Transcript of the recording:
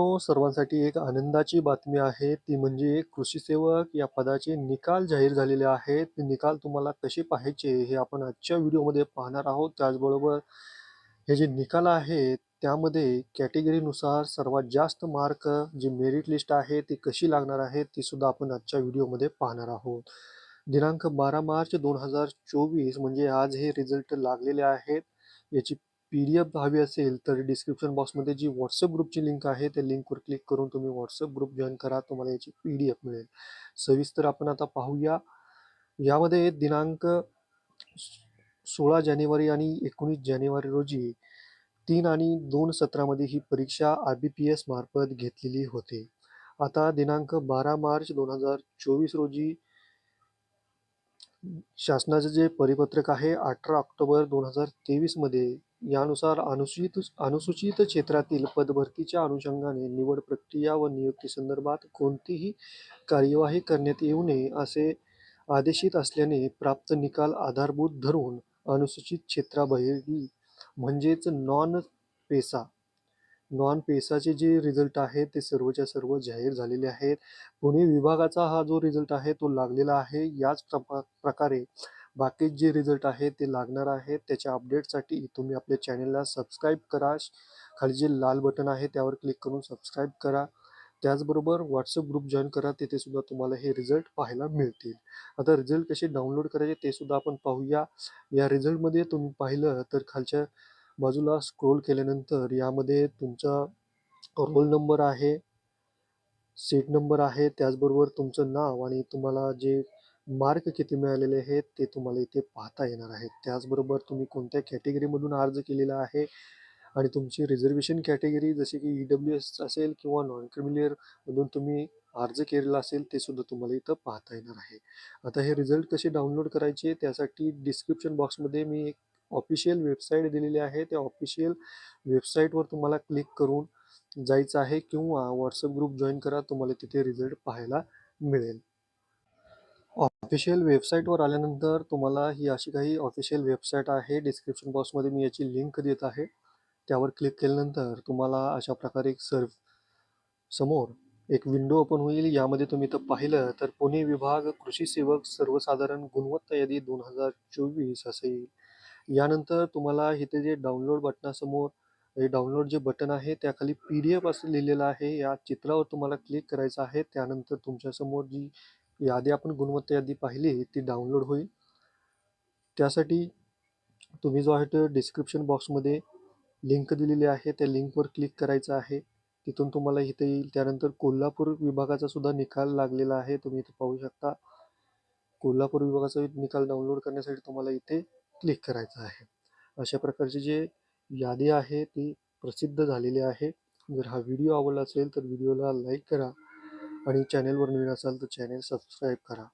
मित्रांनो, सर्वांसाठी एक आनंदाची बातमी आहे. ती म्हणजे कृषी सेवक या पदाचे निकाल जाहीर झालेले आहेत. निकाल तुम्हाला कसे पाहायचे हे आपण आजच्या व्हिडिओमध्ये पाहणार आहोत. त्याचबरोबर हे जे निकाल आहेत त्यामध्ये कॅटेगरीनुसार सर्वात जास्त मार्क जी मेरिट लिस्ट आहे ती कशी लागणार आहे ती सुद्धा आपण आजच्या व्हिडिओमध्ये पाहणार आहोत. दिनांक बारा मार्च दोन हजार चोवीस म्हणजे आज हे रिझल्ट लागलेले आहेत. याची पी डी एफ हवी असेल तर डिस्क्रिप्शन बॉक्समध्ये जी व्हॉट्सअप ग्रुपची लिंक आहे त्या लिंकवर क्लिक करून तुम्ही व्हॉट्सअप ग्रुप जॉईन करा तुम्हाला याची पी डी एफ मिळेल. सविस्तर आपण आता पाहूया. यामध्ये दिनांक सोळा जानेवारी आणि एकोणीस जानेवारी रोजी तीन आणि दोन सत्रामध्ये ही परीक्षा आर बी पी एस मार्फत घेतलेली होती. आता दिनांक बारा मार्च दोन हजार चोवीस रोजी शासनाचे जे परिपत्रक आहे अठरा ऑक्टोबर दोन हजार तेवीसमध्ये यानुसार अनुसूचित अनुसूचित क्षेत्रातील पदभरतीच्या अनुषंगाने निवड प्रक्रिया व नियुक्ती संदर्भात कोणतीही कार्यवाही करण्यात येऊ नये असे आदेशित असल्याने प्राप्त निकाल आधारभूत धरून अनुसूचित क्षेत्राबाहेरील म्हणजेच नॉन पेसा नॉन पेसाचे जे रिझल्ट आहेत ते सर्वच्या सर्व जाहीर झालेले आहेत. पुणे विभागाचा हा जो रिझल्ट आहे तो लागलेला आहे. याच प्रमा- प्रकारे बाकी जे रिझल्ट आहे ते लागणार आहेत त्याच्या अपडेटसाठी तुम्ही आपल्या चॅनलला सबस्क्राईब करा. खाली जे लाल बटन आहे त्यावर क्लिक करून सबस्क्राईब करा. त्याचबरोबर व्हॉट्सअप ग्रुप जॉईन करा. तिथे सुद्धा तुम्हाला हे रिझल्ट पाहायला मिळतील. आता रिझल्ट कसे डाउनलोड करायचे ते सुद्धा आपण पाहूया. या रिझल्टमध्ये तुम्ही पाहिलं तर खालच्या बाजूला स्क्रोल केल्यानंतर यामध्ये तुमचा रोल नंबर आहे. सीट नंबर आहे. त्याचबरोबर तुमचं नाव आणि तुम्हाला जे मार्क किती मिळालेले आहेत ते तुम्हाला इथे पाहता येणार आहेत. त्याचबरोबर तुम्ही कोणत्या कॅटेगरीमधून अर्ज केलेला आहे आणि तुमची रिझर्वेशन कॅटेगरी जसे की ई डब्ल्यू एस असेल किंवा नॉन क्रिमिलियरमधून तुम्ही अर्ज केलेला असेल ते सुद्धा तुम्हाला इथं पाहता येणार आहे. आता हे रिझल्ट कसे डाउनलोड करायचे त्यासाठी डिस्क्रिप्शन बॉक्समध्ये मी एक ऑफिशियल वेबसाईट दिलेली आहे. त्या ऑफिशियल वेबसाईटवर तुम्हाला क्लिक करून जायचं आहे किंवा व्हॉट्सअप ग्रुप जॉईन करा तुम्हाला तिथे रिझल्ट पाहायला मिळेल. ऑफिशियल वेबसाईटवर आल्यानंतर तुम्हाला ही अशी काही ऑफिशियल वेबसाईट आहे. डिस्क्रिप्शन बॉक्समध्ये मी याची लिंक देत आहे. त्यावर क्लिक केल्यानंतर तुम्हाला अशा प्रकारे एक सर्व समोर एक विंडो ओपन होईल. यामध्ये तुम्ही इथं पाहिलं तर पुणे विभाग कृषी सेवक सर्वसाधारण गुणवत्ता यादी दोन हजार चोवीस असं येईल. यानंतर तुम्हाला इथे जे डाउनलोड बटनासमोर हे डाउनलोड जे बटन आहे त्याखाली पी डी एफ असं लिहिलेलं आहे. या चित्रावर तुम्हाला क्लिक करायचं आहे. त्यानंतर तुमच्यासमोर जी यादी आपण गुणवत्ता यादी पाहिली ती डाउनलोड होईल. त्यासाठी तुम्ही जो आहे तो डिस्क्रिप्शन बॉक्समध्ये लिंक दिलेली आहे त्या लिंकवर क्लिक करायचं आहे. तिथून तुम्हाला इथे येईल. त्यानंतर कोल्हापूर विभागाचा सुद्धा निकाल लागलेला आहे तुम्ही इथे पाहू शकता. कोल्हापूर विभागाचा निकाल डाउनलोड करण्यासाठी तुम्हाला इथे क्लिक करायचं आहे. अशा प्रकारची जे यादी आहे ती प्रसिद्ध झालेली आहे. जर हा व्हिडिओ आवडला असेल तर व्हिडिओला लाईक करा. आणि चॅनेलवर नवीन असाल तर चॅनेल सबस्क्राईब करा.